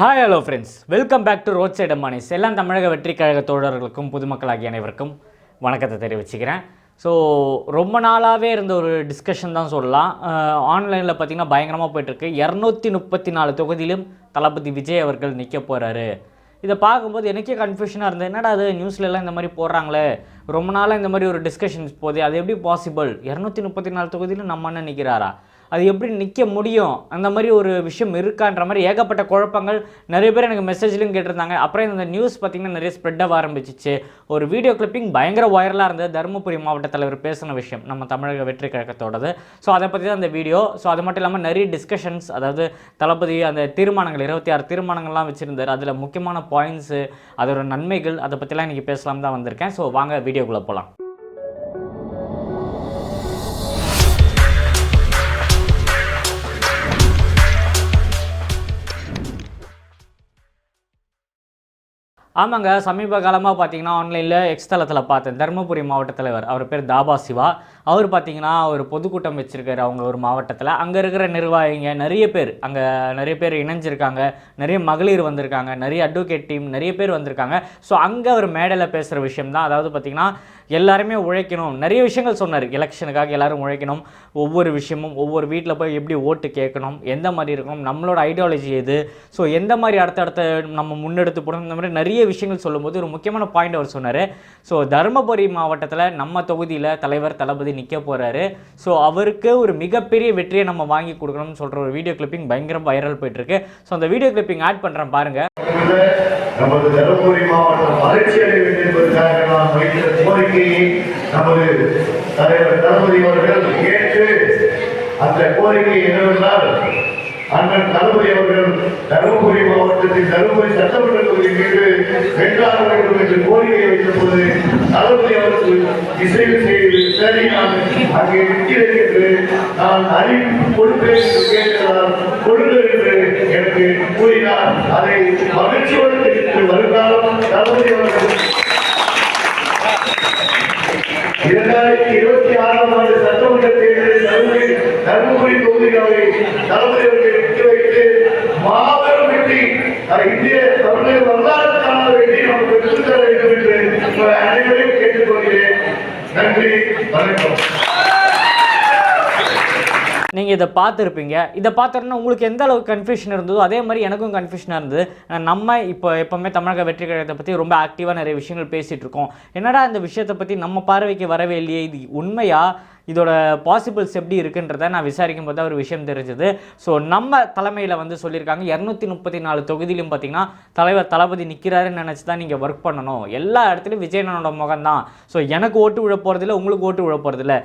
Hi hello friends welcome back to road side moneys எல்லாம் தமிழக வெற்றி கழக தோழர்களுக்கும் பொதுமக்களாகிய அனைவருக்கும் வணக்கத்தை தெரிவிச்சுக்கிறேன் ஸோ ரொம்ப நாளாகவே இருந்த ஒரு டிஸ்கஷன் தான் சொல்லலாம் ஆன்லைனில் பார்த்தீங்கன்னா பயங்கரமாக போயிட்டுருக்கு இரநூத்தி முப்பத்தி நாலு தொகுதியிலும் தளபதி விஜய் அவர்கள் நிற்க போகிறாரு இதை பார்க்கும்போது எனக்கே கன்ஃபியூஷனாக இருந்தது என்னடா அது நியூஸ்லலாம் இந்த மாதிரி போடுறாங்களே ரொம்ப நாளாக இந்த மாதிரி ஒரு டிஸ்கஷன்ஸ் போகுது அது எப்படி பாசிபிள் இரநூத்தி முப்பத்தி நாலு தொகுதியிலும் நம்ம அண்ணன் நிற்கிறாரா அது எப்படி நிற்க முடியும்? அந்த மாதிரி ஒரு விஷயம் இருக்கான்ற மாதிரி ஏகப்பட்ட குழப்பங்கள் நிறைய பேர் எனக்கு மெசேஜ்லையும் கேட்டிருந்தாங்க. அப்புறம் இந்த நியூஸ் பார்த்திங்கன்னா நிறைய ஸ்ப்ரெட் ஆக ஆரம்பிச்சிச்சு. ஒரு வீடியோ கிளிப்பிங் பயங்கர வைரலாக இருந்தது. தருமபுரி மாவட்ட தலைவர் பேசின விஷயம் நம்ம தமிழக வெற்றி கழகத்தோடது. ஸோ அதை பற்றி தான் அந்த வீடியோ ஸோ அது மட்டும் இல்லாமல் நிறைய டிஸ்கஷன்ஸ் அதாவது தளபதி அந்த தீர்மானங்கள் இருபத்தி ஆறு தீர்மானங்கள்லாம் வச்சுருந்தார். அதில் முக்கியமான பாயிண்ட்ஸு அதோட நன்மைகள் அதை பற்றிலாம் இன்றைக்கி பேசலாம் தான் வந்திருக்கேன். ஸோ வாங்க வீடியோக்குள்ளே போகலாம் ஆமாங்க சமீப காலமாக பார்த்தீங்கன்னா ஆன்லைனில் எக்ஸ்தலத்தில் பார்த்தேன். தருமபுரி மாவட்ட தலைவர் அவர் பேர் தாபா சிவா. அவர் பார்த்தீங்கன்னா ஒரு பொதுக்கூட்டம் வச்சுருக்காரு அவங்க ஒரு மாவட்டத்தில். அங்கே இருக்கிற நிர்வாகிங்க நிறைய பேர் அங்கே நிறைய பேர் இணைஞ்சிருக்காங்க நிறைய மகளிர் வந்திருக்காங்க நிறைய அட்வொகேட் டீம் நிறைய பேர் வந்திருக்காங்க. ஸோ அங்கே அவர் மேடையில் பேசுகிற விஷயம் தான் அதாவது பார்த்திங்கன்னா எல்லாருமே உழைக்கணும். நிறைய விஷயங்கள் சொன்னார். எலெக்ஷனுக்காக எல்லோரும் உழைக்கணும். ஒவ்வொரு விஷயமும் ஒவ்வொரு வீட்டில் போய் எப்படி ஓட்டு கேட்கணும் எந்த மாதிரி இருக்கணும் நம்மளோட ஐடியாலஜி எது? ஸோ எந்த மாதிரி அடுத்தடுத்த நம்ம முன்னெடுத்து போடணும் இந்த மாதிரி நிறைய விஷயங்கள் சொல்லும்போது ஒரு முக்கியமான பாயிண்ட் அவர் சொன்னார். ஸோ தருமபுரி மாவட்டத்தில் நம்ம தொகுதியில் தலைவர் தளபதி நிற்க போகிறாரு ஸோ அவருக்கு ஒரு மிகப்பெரிய வெற்றியை நம்ம வாங்கி கொடுக்கணும்னு சொல்கிற ஒரு வீடியோ கிளிப்பிங் பயங்கர வைரல் போயிட்டுருக்கு. ஸோ அந்த வீடியோ கிளிப்பிங் ஆட் பண்ணுறேன் பாருங்கள் நமது தருமபுரி மாவட்டம் வளர்ச்சி அடைய வேண்டும் என்பதற்காக நாம் வைத்த கோரிக்கையை நமது தலைவர் தளபதி அவர்கள் கேட்டு அந்த கோரிக்கை என்னவென்றால் அண்ணன் தளபதி அவர்கள் தருமபுரி மாவட்டத்தில் தருமபுரி சட்டமன்ற தொகுதி மீது வென்றாக வேண்டும் என்று கோரிக்கை வைத்தபோது தளபதி அவர்கள் இசைவு செய்து சரி நான் அங்கே நிற்கிறேன் என்று நான் அறிவிப்பு கொடுப்பேன் என்று கேட்டதால் கொடுங்கள் என்று எனக்கு கூறினார். அதை மகிழ்ச்சியோடு தெரிவித்து வருங்காலம் தளபதி அவர்கள். இரண்டாயிரத்தி இருபத்தி ஆறாம் ஆண்டு சட்டமன்ற தேர்தலில் தருமபுரி தருமபுரி தொகுதிகளை தளபதி அவர்கள் இந்திய தமிழக வெற்றி பெற்றுத் தர வேண்டும் என்று அனைவரையும் கேட்டுக்கொள்கிறேன். நன்றி வணக்கம். நீங்கள் இதை பார்த்துருப்பீங்க. இதை பார்த்தோன்னா உங்களுக்கு எந்த அளவுக்கு கன்ஃபியூஷன் இருந்ததோ அதே மாதிரி எனக்கும் கன்ஃபியூஷனாக இருந்தது. நம்ம இப்போ எப்போவுமே தமிழக வெற்றி கழகத்தை பற்றி ரொம்ப ஆக்டிவாக நிறைய விஷயங்கள் பேசிகிட்டு இருக்கோம். என்னடா இந்த விஷயத்தை பற்றி நம்ம பார்வைக்கு வரவே இல்லையே? இது உண்மையாக இதோட பாசிபிள்ஸ் எப்படி இருக்குன்றத நான் விசாரிக்கும் போது ஒரு விஷயம் தெரிஞ்சது. ஸோ நம்ம தலைமையில் வந்து சொல்லியிருக்காங்க இரநூத்தி முப்பத்தி நாலு தொகுதியிலும் பார்த்தீங்கன்னா தலைவர் தளபதி நிற்கிறாருன்னு நினச்சி தான் நீங்கள் ஒர்க் பண்ணணும். எல்லா இடத்துலையும் விஜயனோட முகம் தான். ஸோ எனக்கு ஓட்டு விழ போகிறதில்ல உங்களுக்கு ஓட்டு விழ போகிறதில்ல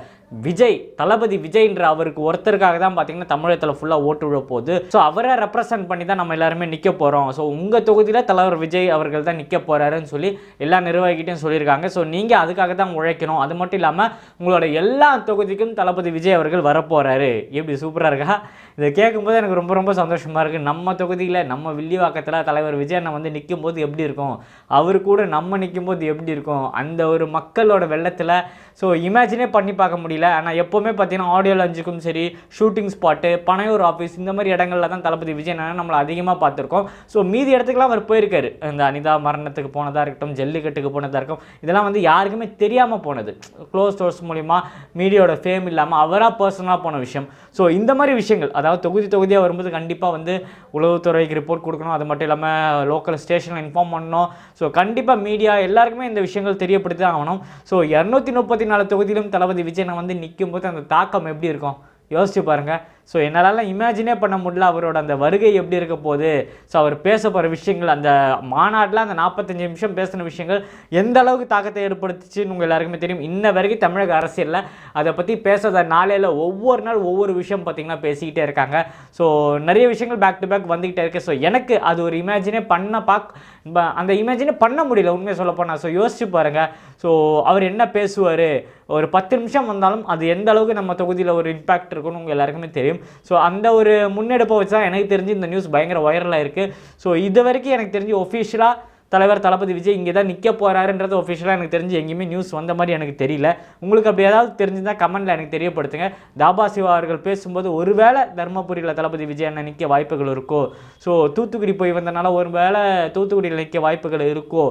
விஜய் தளபதி விஜய்ன்ற அவருக்கு ஒருத்தருக்காக தான் பார்த்தீங்கன்னா தமிழகத்தில் ஃபுல்லாக ஓட்டு விழ போகுது. ஸோ அவரை ரெப்ரசன்ட் பண்ணி தான் நம்ம எல்லாருமே நிற்க போகிறோம் ஸோ உங்கள் தொகுதியில் தலைவர் விஜய் அவர்கள் தான் நிற்க போகிறாருன்னு சொல்லி எல்லா நிர்வாகிகிட்டையும் சொல்லியிருக்காங்க. ஸோ நீங்கள் அதுக்காக தான் உழைக்கணும். அது மட்டும் இல்லாமல் உங்களோட எல்லா தொகுதிக்கும் தளபதி விஜய் அவர்கள் வரப்போகிறாரு எப்படி சூப்பராக இருக்கா? இதை கேட்கும்போது எனக்கு ரொம்ப ரொம்ப சந்தோஷமாக இருக்குது நம்ம தொகுதியில் நம்ம வில்லிவாக்கத்தில் தலைவர் விஜய் அண்ணன் வந்து நிற்கும் போது எப்படி இருக்கும்? அவர் கூட நம்ம நிற்கும் போது எப்படி இருக்கும்? அந்த ஒரு மக்களோட வெள்ளத்தில் ஸோ இமேஜினே பண்ணி பார்க்க முடியல. ஆனால் எப்போவுமே பார்த்தீங்கன்னா ஆடியோ லஞ்சுக்கும் சரி ஷூட்டிங் ஸ்பாட்டு பனையூர் ஆஃபீஸ் இந்த மாதிரி இடங்கள்ல தான் தளபதி விஜய் நம்மளை அதிகமாக பார்த்துருக்கோம். ஸோ மீதி இடத்துக்குலாம் அவர் போயிருக்காரு. இந்த அனிதா மரணத்துக்கு போனதாக இருக்கட்டும் ஜல்லிக்கட்டுக்கு போனதாக இருக்கும் இதெல்லாம் வந்து யாருக்குமே தெரியாமல் போனது. க்ளோஸ் டோர்ஸ் மூலிமா மீடியாவோட ஃபேம் இல்லாமல் அவராக பர்சனலாக போன விஷயம். ஸோ இந்த மாதிரி விஷயங்கள் அதாவது தொகுதி தொகுதியாக வரும்போது கண்டிப்பாக வந்து உளவுத்துறைக்கு ரிப்போர்ட் கொடுக்கணும். அது மட்டும் இல்லாமல் லோக்கல் ஸ்டேஷனில் இன்ஃபார்ம் பண்ணணும். ஸோ கண்டிப்பாக மீடியா எல்லாருக்குமே இந்த விஷயங்கள் தெரியப்படுத்தி தான் ஆகணும். ஸோ இரநூத்தி முப்பத்தி நாலு தொகுதியிலும் தளபதி விஜயனை வந்து நிற்கும் போது அந்த தாக்கம் எப்படி இருக்கும்? யோசிச்சு பாருங்கள் ஸோ என்னாலலாம் இமேஜினே பண்ண முடியல அவரோட அந்த வருகை எப்படி இருக்க போகுது. ஸோ அவர் பேச போகிற விஷயங்கள் அந்த மாநாட்டில் அந்த நாற்பத்தஞ்சு நிமிஷம் பேசின விஷயங்கள் எந்த அளவுக்கு தாக்கத்தை ஏற்படுத்துச்சுன்னு உங்கள் எல்லாருக்குமே தெரியும். இன்ன வரைக்கும் தமிழக அரசியலில் அதை பற்றி பேசாத நாளையில் ஒவ்வொரு நாள் ஒவ்வொரு விஷயம் பார்த்திங்கன்னா பேசிக்கிட்டே இருக்காங்க. ஸோ நிறைய விஷயங்கள் பேக் டு பேக் வந்துக்கிட்டே இருக்கு. ஸோ எனக்கு அது ஒரு இமேஜினே பண்ண பாக் அந்த இமேஜினே பண்ண முடியல உண்மையை சொல்ல போனால் ஸோ யோசிச்சு பாருங்கள் ஸோ அவர் என்ன பேசுவார்? ஒரு பத்து நிமிஷம் வந்தாலும் அது எந்த அளவுக்கு நம்ம தொகுதியில் ஒரு இம்பேக்ட் இருக்குன்னு உங்கள் எல்லாருக்குமே தெரியும். ஸோ அந்த ஒரு முன்னெடுப்பை வச்சு தான் எனக்கு தெரிஞ்சு இந்த நியூஸ் பயங்கர வைரலாக இருக்குது ஸோ இது வரைக்கும் எனக்கு தெரிஞ்சு ஒஃபிஷியலாக தலைவர் தளபதி விஜய் இங்கே தான் நிற்க போகிறாருன்றது ஒஃபிஷியலாக எனக்கு தெரிஞ்சு எங்கேயுமே நியூஸ் வந்த மாதிரி எனக்கு தெரியல. உங்களுக்கு அப்படி ஏதாவது தெரிஞ்சிருந்தால் கமெண்ட்டில் எனக்கு தெரியப்படுத்துங்க. தாபா சிவா அவர்கள் பேசும்போது ஒருவேளை தர்மபுரியில் தளபதி விஜய் அண்ணன் நிற்க வாய்ப்புகள் இருக்கோ? ஸோ தூத்துக்குடி போய் வந்தனால ஒருவேளை தூத்துக்குடியில் நிற்க வாய்ப்புகள் இருக்கோ?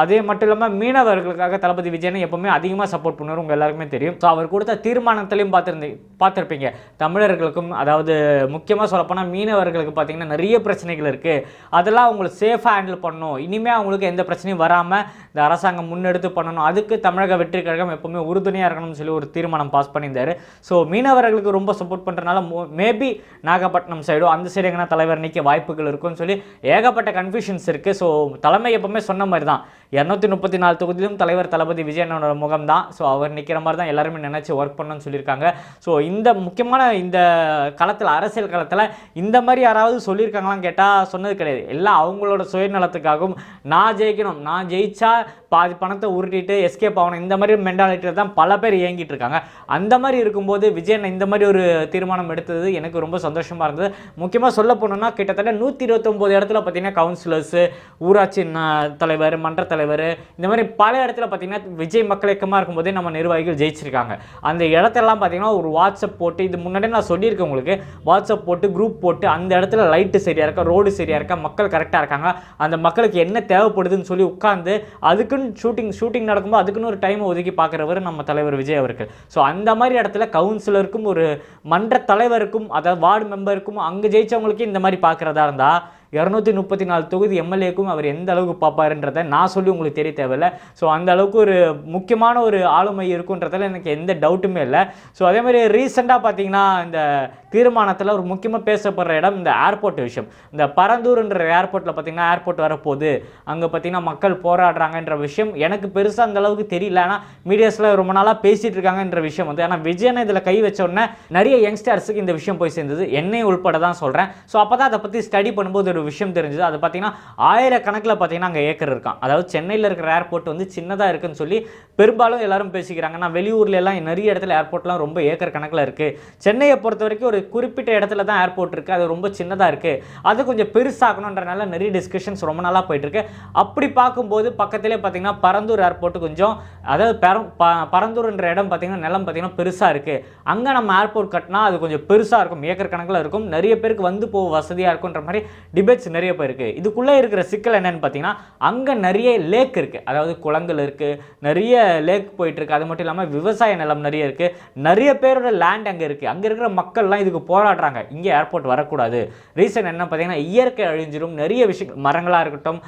அதே மட்டும் இல்லாமல் மீனவர்களுக்காக தளபதி விஜயனை எப்பவுமே அதிகமாக சப்போர்ட் பண்ணுவார் உங்கள் எல்லாருக்குமே தெரியும். ஸோ அவர் கொடுத்த தீர்மானத்திலையும் பார்த்துருந்தேன் பார்த்துருப்பீங்க. தமிழர்களுக்கும் அதாவது முக்கியமாக சொல்லப்போனால் மீனவர்களுக்கு பார்த்தீங்கன்னா நிறைய பிரச்சனைகள் இருக்குது அதெல்லாம் அவங்களுக்கு சேஃபாக ஹேண்டில் பண்ணணும். இனிமேல் அவங்களுக்கு எந்த பிரச்சனையும் வராமல் இந்த அரசாங்கம் முன்னெடுத்து பண்ணணும். அதுக்கு தமிழக வெற்றி கழகம் எப்பவுமே உறுதுணையாக இருக்கணும்னு சொல்லி ஒரு தீர்மானம் பாஸ் பண்ணியிருந்தார். ஸோ மீனவர்களுக்கு ரொம்ப சப்போர்ட் பண்ணுறதுனால மேபி நாகப்பட்டினம் சைடோ அந்த சைடு எங்கன்னா தலைவர் நிற்க வாய்ப்புகள் இருக்கும்னு சொல்லி ஏகப்பட்ட கன்ஃபியூஷன்ஸ் இருக்குது ஸோ தலைமை எப்பவுமே சொன்ன மாதிரி தான் இரநூத்தி முப்பத்தி நாலு தொகுதியிலும் தலைவர் தளபதி விஜயனோட முகம் தான் ஸோ அவர் நிற்கிற மாதிரி தான் எல்லாருமே நினச்சி ஒர்க் பண்ணணும்னு சொல்லியிருக்காங்க. ஸோ இந்த முக்கியமான இந்த களத்தில் அரசியல் களத்தில் இந்த மாதிரி யாராவது சொல்லியிருக்காங்களான்னு கேட்டால் சொன்னது கிடையாது. எல்லாம் அவங்களோட சுயநலத்துக்காகவும் நான் ஜெயிக்கணும் நான் ஜெயிச்சா பாதி பணத்தை உருட்டிட்டு எஸ்கேப் ஆகணும். இந்த மாதிரி மென்டாலிட்டியில் தான் பல பேர் இயங்கிட்டு இருக்காங்க. அந்த மாதிரி இருக்கும்போது விஜயன் இந்த மாதிரி ஒரு தீர்மானம் எடுத்தது எனக்கு ரொம்ப சந்தோஷமாக இருந்தது. முக்கியமாக சொல்ல போனோம்னா கிட்டத்தட்ட நூற்றி இருபத்தொம்போது இடத்துல பார்த்தீங்கன்னா கவுன்சிலர்ஸு ஊராட்சி தலைவர் மன்ற தலைவர் இந்த மாதிரி பல இடத்துல பார்த்தீங்கன்னா விஜய் மக்கள் இயக்கமாக இருக்கும்போதே நம்ம நிர்வாகிகள் ஜெயிச்சிருக்காங்க. அந்த இடத்தெல்லாம் பார்த்தீங்கன்னா ஒரு வாட்ஸ்அப் போட்டு இது முன்னாடியே நான் சொல்லியிருக்கேன் உங்களுக்கு வாட்ஸ்அப் போட்டு குரூப் போட்டு அந்த இடத்துல லைட்டு சரியாக இருக்கா ரோடு சரியாக இருக்கா மக்கள் கரெக்டாக இருக்காங்க அந்த மக்களுக்கு என்ன தேவைப்படுதுன்னு சொல்லி உட்காந்து அதுக்குன்னு ஷூட்டிங் ஷூட்டிங் நடக்கும்போது அதுக்குன்னு ஒரு டைம் ஒதுக்கி பார்க்குறவர் நம்ம தலைவர் விஜய் அவர்கள். ஸோ அந்த மாதிரி இடத்துல கவுன்சிலருக்கும் ஒரு மன்ற தலைவருக்கும் அதாவது வார்டு மெம்பருக்கும் அங்கே ஜெயித்தவங்களுக்கும் இந்த மாதிரி பார்க்குறதா இருந்தால் இரநூத்தி முப்பத்தி நாலு தொகுதி எம்எல்ஏக்கும் அவர் எந்த அளவுக்கு பார்ப்பாருன்றதை நான் சொல்லி உங்களுக்கு தெரிய தேவையில்ல. ஸோ அந்த அளவுக்கு ஒரு முக்கியமான ஒரு ஆளுமை இருக்குன்றதில் எனக்கு எந்த டவுட்டுமே இல்லை. ஸோ அதே மாதிரி ரீசெண்டாக பார்த்தீங்கன்னா இந்த தீர்மானத்தில் ஒரு முக்கியமாக பேசப்படுற இடம் இந்த ஏர்போர்ட் விஷயம். இந்த பரந்தூர்ன்ற ஏர்போர்ட்டில் பார்த்தீங்கன்னா ஏர்போர்ட் வரப்போகுது. அங்கே பார்த்தீங்கன்னா மக்கள் போராடுறாங்கன்ற விஷயம் எனக்கு பெருசாக அந்த அளவுக்கு தெரியல. ஆனால் மீடியாஸில் ரொம்ப நாளாக பேசிகிட்டு இருக்காங்கன்ற விஷயம் வந்து ஆனால் விஜயனை இதில் கை வச்ச உடனே நிறைய யங்ஸ்டர்ஸுக்கு இந்த விஷயம் போய் சேர்ந்தது. என்னை உள்பட தான் சொல்கிறேன் ஸோ அப்போ தான் அதை பற்றி ஸ்டடி பண்ணும்போது ஒரு விஷயம் தெரிஞ்சது. அது பார்த்தீங்கன்னா ஆயிரக்கணக்கில் பார்த்தீங்கன்னா அங்கே ஏக்கர் இருக்கான். அதாவது சென்னையில் இருக்கிற ஏர்போர்ட் வந்து சின்னதாக இருக்குன்னு சொல்லி பெரும்பாலும் எல்லாரும் பேசிக்கிறாங்க. நான் வெளியூர்ல எல்லாம் நிறைய இடத்துல ஏர்போர்ட்லாம் ரொம்ப ஏக்கர் கணக்கில் இருக்குது சென்னையை பொறுத்த வரைக்கும் ஒரு குறிப்பிட்ட இடத்துல தான் ஏர்போர்ட் இருக்குது அது ரொம்ப சின்னதாக இருக்குது அது கொஞ்சம் பெருசாகணுன்றனால நிறைய டிஸ்கஷன்ஸ் ரொம்ப நாளாக போயிட்டுருக்கு. அப்படி பார்க்கும்போது பக்கத்திலே பார்த்தீங்கன்னா பரந்தூர் ஏர்போர்ட் கொஞ்சம் அதாவது பெரம் ப- பரந்தூர்ன்ற இடம் பார்த்தீங்கன்னா நிலம் பார்த்தீங்கன்னா பெருசாக இருக்குது அங்கே நம்ம ஏர்போர்ட் கட்டினா அது கொஞ்சம் பெருசாக இருக்கும். ஏக்கர் கணக்கில் இருக்கும். நிறைய பேருக்கு வந்து போக வசதியாக இருக்குன்ற மாதிரி டிபேட்ஸ் நிறைய போயிருக்கு இதுக்குள்ளே இருக்கிற சிக்கல் என்னென்னு பார்த்தீங்கன்னா அங்கே நிறைய லேக் இருக்குது அதாவது குளங்கள் இருக்குது நிறைய லேக் போயிட்டுருக்கு அது மட்டும் இல்லாமல் விவசாய நிலம் நிறைய இருக்குது நிறைய பேரோட லேண்ட் அங்கே இருக்குது அங்கே இருக்கிற மக்கள்லாம் இதுக்கு போராடுறாங்க. இங்கே ஏர்போர்ட் வரக்கூடாது. ரீசன் என்ன பார்த்தீங்கன்னா இயற்கை அழிஞ்சிரும். நிறைய விஷயங்கள் மரங்களாக இருக்கட்டும்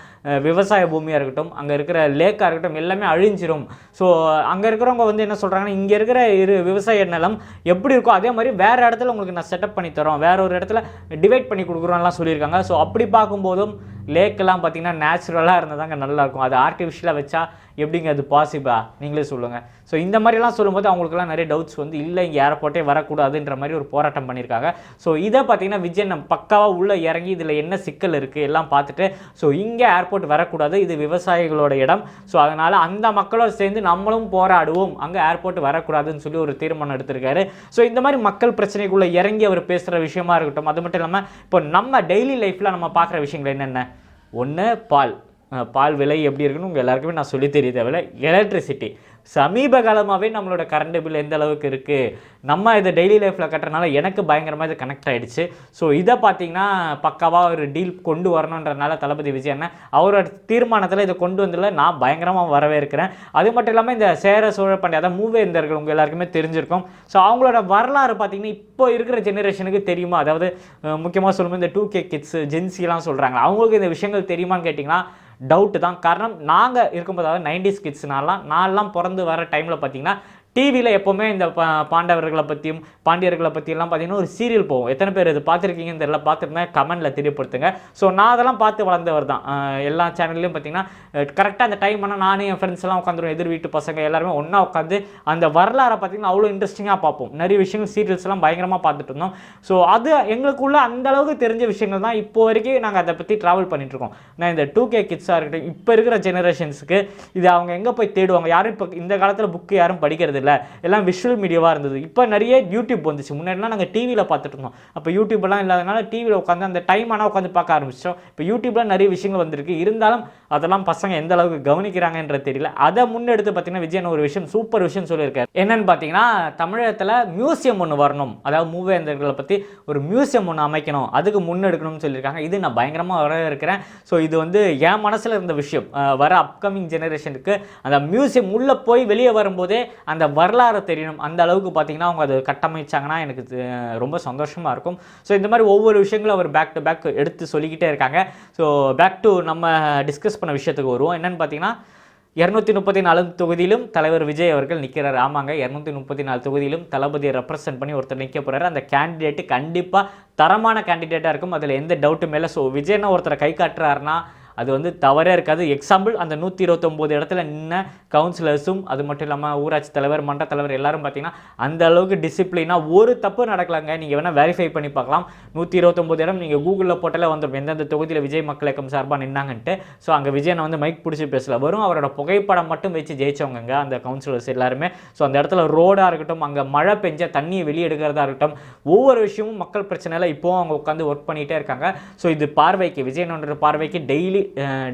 விவசாய பூமியாக இருக்கட்டும் அங்கே இருக்கிற லேக்காக இருக்கட்டும் எல்லாமே அழிஞ்சிரும். ஸோ அங்கே இருக்கிறவங்க வந்து என்ன சொல்கிறாங்கன்னா இங்கே இருக்கிற இரு விவசாய நிலம் எப்படி இருக்கோ அதே மாதிரி வேறு இடத்துல உங்களுக்கு நான் செட்டப் பண்ணி தரோம். வேற ஒரு இடத்துல டிவைட் பண்ணி கொடுக்குறோம்லாம் சொல்லியிருக்காங்க. ஸோ அப்படி பார்க்கும்போதும் லேக்கெல்லாம் பார்த்தீங்கன்னா நேச்சுரலாக இருந்தால் நல்லாயிருக்கும். அது ஆர்டிஃபிஷியலாக வச்சா எப்படிங்க அது பாசிபிளா நீங்களே சொல்லுங்கள் ஸோ இந்த மாதிரிலாம் சொல்லும்போது அவங்களுக்குலாம் நிறைய டவுட்ஸ் வந்து இல்லை இங்கே ஏர்போர்ட்டே வரக்கூடாதுன்ற மாதிரி ஒரு போராட்டம் பண்ணியிருக்காங்க. ஸோ இதை பார்த்தீங்கன்னா விஜய் நம்ம பக்காவாக உள்ளே இறங்கி இதில் என்ன சிக்கல் இருக்குது எல்லாம் பார்த்துட்டு ஸோ இங்கே ஏர்போர்ட் வரக்கூடாது இது விவசாயிகளோட இடம். ஸோ அதனால் அந்த மக்களோடு சேர்ந்து நம்மளும் போராடுவோம். அங்கே ஏர்போர்ட் வரக்கூடாதுன்னு சொல்லி ஒரு தீர்மானம் எடுத்திருக்காரு. ஸோ இந்த மாதிரி மக்கள் பிரச்சனைக்குள்ளே இறங்கி அவர் பேசுகிற விஷயமா இருக்கட்டும் அது மட்டும் இல்லாமல் இப்போ நம்ம டெய்லி லைஃப்பில் நம்ம பார்க்குற விஷயங்கள் என்னென்ன? ஒன்று பால். பால் விலை எப்படி இருக்குன்னு உங்கள் எல்லாருக்குமே நான் சொல்லி தெரிய தேவையில்ல. எலக்ட்ரிசிட்டி சமீப காலமாகவே நம்மளோட கரண்ட் பில் எந்த அளவுக்கு இருக்குது நம்ம இதை டெய்லி லைஃப்பில் கட்டுறனால எனக்கு பயங்கரமாக இது கனெக்ட் ஆகிடுச்சு ஸோ இதை பார்த்தீங்கன்னா பக்காவாக ஒரு டீல் கொண்டு வரணுன்றனால தளபதி விஜய் என்ன அவரோட தீர்மானத்தில் இதை கொண்டு வந்ததில் நான் பயங்கரமாக வரவேற்கிறேன். அது மட்டும் இல்லாமல் இந்த சேர சோழ பாண்டிய அதாவது மூவேந்தர்கள் உங்கள் எல்லாருக்குமே தெரிஞ்சிருக்கும். ஸோ அவங்களோட வரலாறு பார்த்தீங்கன்னா இப்போ இருக்கிற ஜெனரேஷனுக்கு தெரியுமா? அதாவது முக்கியமாக சொல்லும்போது இந்த டூ கே கிட்ஸு ஜென்சிலாம் சொல்கிறாங்க அவங்களுக்கு இந்த விஷயங்கள் தெரியுமான்னு கேட்டிங்கன்னா டவுட்டு தான். காரணம் நாங்கள் இருக்கும்போது அதாவது நைன்டிஸ் கிட்ஸ்னாலாம் நான்லாம் பிறந்து வர டைமில் பார்த்தீங்கன்னா டிவியில் எப்போவுமே இந்த பா பாண்டவர்களை பற்றியும் பாண்டியர்களை பற்றியெல்லாம் பார்த்தீங்கன்னா ஒரு சீரியல் போகும். எத்தனை பேர் இது பார்த்துருக்கீங்கன்னு தெரியல. பார்த்துருந்தேன் கமெண்ட்டில் தெரியப்படுத்துங்க. ஸோ நான் அதெல்லாம் பார்த்து வளர்ந்தவர் தான். எல்லா சேனல்லையும் பார்த்தீங்கன்னா கரெக்டாக அந்த டைம் ஆனால் நானும் என் ஃப்ரெண்ட்ஸ் எல்லாம் உட்காந்துருவோம் எதிர் வீட்டு பசங்க எல்லாருமே ஒன்றா உட்காந்து அந்த வரலாறை பார்த்தீங்கன்னா அவ்வளோ இன்ட்ரெஸ்டிங்காக பார்ப்போம். நிறைய விஷயங்கள் சீரியல்ஸ்லாம் பயங்கரமாக பார்த்துட்டு இருந்தோம். ஸோ அது எங்களுக்குள்ள அந்த அளவுக்கு தெரிஞ்ச விஷயங்கள் தான் இப்போ வரைக்கும் நாங்கள் அதை பற்றி ட்ராவல் பண்ணிகிட்ருக்கோம் நான் இந்த டூ கே கிட்ஸாக இருக்கட்டும் இப்போ இருக்கிற ஜெனரேஷன்ஸுக்கு இது அவங்க எங்கே போய் தேடுவாங்க? யாரும் இப்போ இந்த காலத்தில் புக்கு யாரும் படிக்கிறது இல்லை எல்லாம் விஷுவல் மீடியாவாக இருந்தது. இப்போ நிறைய யூடியூப் வந்துச்சு. முன்னாடிலாம் நாங்கள் டிவியில் பார்த்துட்டு இருந்தோம். அப்போ யூடியூப்லாம் இல்லாதனால டிவியில் உட்காந்து அந்த டைம் ஆனால் உட்காந்து பார்க்க ஆரம்பிச்சிட்டோம். இப்போ யூடியூப்ல நிறைய விஷயங்கள் வந்திருக்கு. இருந்தாலும் அதெல்லாம் பசங்க எந்த அளவுக்கு கவனிக்கிறாங்கன்றது தெரியல. அதை முன்னெடுத்து பார்த்தீங்கன்னா விஜயன் ஒரு விஷயம் சூப்பர் விஷயம் சொல்லியிருக்காரு. என்னன்னு பார்த்தீங்கன்னா தமிழகத்தில் மியூசியம் ஒன்று வரணும். அதாவது மூவேந்தர்களை பற்றி ஒரு மியூசியம் ஒன்று அமைக்கணும். அதுக்கு முன்னெடுக்கணும்னு சொல்லியிருக்காங்க. இது நான் பயங்கரமாக வர இருக்கிறேன் ஸோ இது வந்து என் மனசில் இருந்த விஷயம். வர அப்கமிங் ஜெனரேஷனுக்கு அந்த மியூசியம் உள்ளே போய் வெளியே வரும்போதே அந்த வரலாறு தெரியணும். அந்த அளவுக்கு பார்த்தீங்கன்னா அவங்க அதை கட்டமைச்சாங்கன்னா எனக்கு ரொம்ப சந்தோஷமாக இருக்கும். ஸோ இந்த மாதிரி ஒவ்வொரு விஷயங்களும் அவர் பேக் டு பேக் எடுத்து சொல்லிக்கிட்டே இருக்காங்க. ஸோ பேக் டு நம்ம டிஸ்கஸ் பண்ண விஷயத்துக்கு வருவோம். என்னென்னு பார்த்தீங்கன்னா இரநூத்தி முப்பத்தி நாலு தொகுதியிலும் தலைவர் விஜய் அவர்கள் நிற்கிறார் ஆமாங்க இரநூத்தி முப்பத்தி நாலு தொகுதியிலும் தளபதியை ரெப்ரசென்ட் பண்ணி ஒருத்தர் நிற்க போகிறார் அந்த கேண்டிடேட்டு கண்டிப்பாக தரமான கேண்டிடேட்டாக இருக்கும். அதில் எந்த டவுட்டும் இல்லை. ஸோ விஜய்னா ஒருத்தரை கை காட்டுறாருன்னா அது வந்து தவறே இருக்காது. எக்ஸாம்பிள் அந்த நூற்றி இருபத்தொம்போது இடத்துல நின்ன கவுன்சிலர்ஸும் அது மட்டும் இல்லாமல் ஊராட்சி தலைவர் மன்ற தலைவர் எல்லாரும் பார்த்தீங்கன்னா அந்த அளவுக்கு டிசிப்ளினாக ஒரு தப்பு நடக்கலாங்க. நீங்கள் வேணால் வெரிஃபை பண்ணி பார்க்கலாம். நூற்றி இருபத்தொம்போது இடம் நீங்கள் கூகுளில் போட்டாலே வந்துடும் எந்தெந்த தொகுதியில் விஜய் மக்கள் இயக்கம் சார்பாக நின்னாங்கன்ட்டு. ஸோ அங்கே விஜயனை வந்து மைக் பிடிச்சி பேசல. வரும் அவரோட புகைப்படம் மட்டும் வச்சு ஜெயிச்சவங்க அந்த கவுன்சிலர்ஸ் எல்லாருமே. ஸோ அந்த இடத்துல ரோடாக இருக்கட்டும் அங்கே மழை பெஞ்ச தண்ணியை வெளியே எடுக்கிறதா இருக்கட்டும் ஒவ்வொரு விஷயமும் மக்கள் பிரச்சனையில் இப்போவும் அவங்க உட்காந்து ஒர்க் பண்ணிகிட்டே இருக்காங்க. ஸோ இது பார்வைக்கு விஜயனோட பார்வைக்கு டெய்லி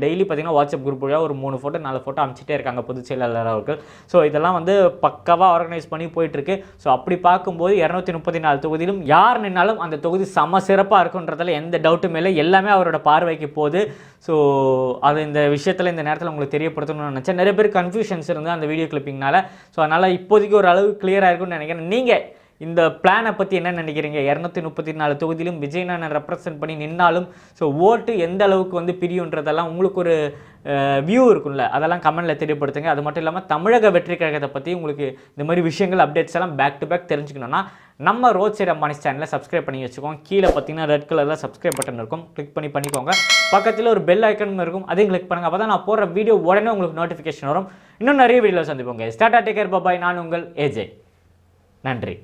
டெய்லி பார்த்திங்கன்னா வாட்ஸ்அப் குரூப் வழியாக ஒரு மூணு ஃபோட்டோ நாலு ஃபோட்டோ அனுப்பிச்சிட்டே இருக்காங்க பொதுச் செயலாளர் அவர்கள். ஸோ இதெல்லாம் வந்து பக்காவாக ஆர்கனைஸ் பண்ணி போயிட்டுருக்கு. ஸோ அப்படி பார்க்கும்போது இரநூத்தி முப்பத்தி நாலு தொகுதியிலும் யார் நின்னாலும் அந்த தொகுதி செம சிறப்பாக இருக்குன்றதில் எந்த டவுட்டும் இல்லை. எல்லாமே அவரோட பார்வைக்கு போகுது. ஸோ அது இந்த விஷயத்தில் இந்த நேரத்தில் உங்களுக்கு தெரியப்படுத்தணும்னு நினச்சேன். நிறைய பேர் கன்ஃபியூஷன்ஸ் இருந்தால் அந்த வீடியோ கிளிப்பிங்னால ஸோ அதனால் இப்போதைக்கு ஒரு அளவு கிளியராக இருக்கும்னு நினைக்கிறேன். நீங்கள் இந்த பிளானை பற்றி என்ன நினைக்கிறீங்க? இரநூத்தி முப்பத்தி நாலு தொகுதியிலும் விஜய் நான் ரெப்ரசென்ட் பண்ணி நின்னாலும் ஸோ ஓட்டு எந்த அளவுக்கு வந்து பிரியுன்றதெல்லாம் உங்களுக்கு ஒரு வியூ இருக்கும்ல? அதெல்லாம் கமெண்ட்டில் தெரியப்படுத்துங்க. அது மட்டும் இல்லாமல் தமிழக வெற்றி கழகத்தை பற்றி உங்களுக்கு இந்த மாதிரி விஷயங்கள் அப்டேட்ஸ் எல்லாம் பேக் டு பேக் தெரிஞ்சுக்கணும்னா நம்ம ரோட் சைட் அம்பானி சேனலை சப்ஸ்கிரைப் பண்ணி வச்சுக்கோங்க. கீழே பார்த்தீங்கன்னா ரெட் கலரில் சப்ஸ்கிரைப் பட்டன் இருக்கும். கிளிக் பண்ணி பண்ணிக்கோங்க. பக்கத்தில் ஒரு பெல் ஐக்கனும் இருக்கும். அதையும் கிளிக் பண்ணுங்கள் அப்போ தான் நான் போடுற வீடியோ உடனே உங்களுக்கு நோட்டிஃபிகேஷன் வரும். இன்னும் நிறைய வீடியோவில் சந்திப்போங்க ஸ்டார்டா டேக்கர் பாபாய் நான் உங்கள் ஏஜே நன்றி.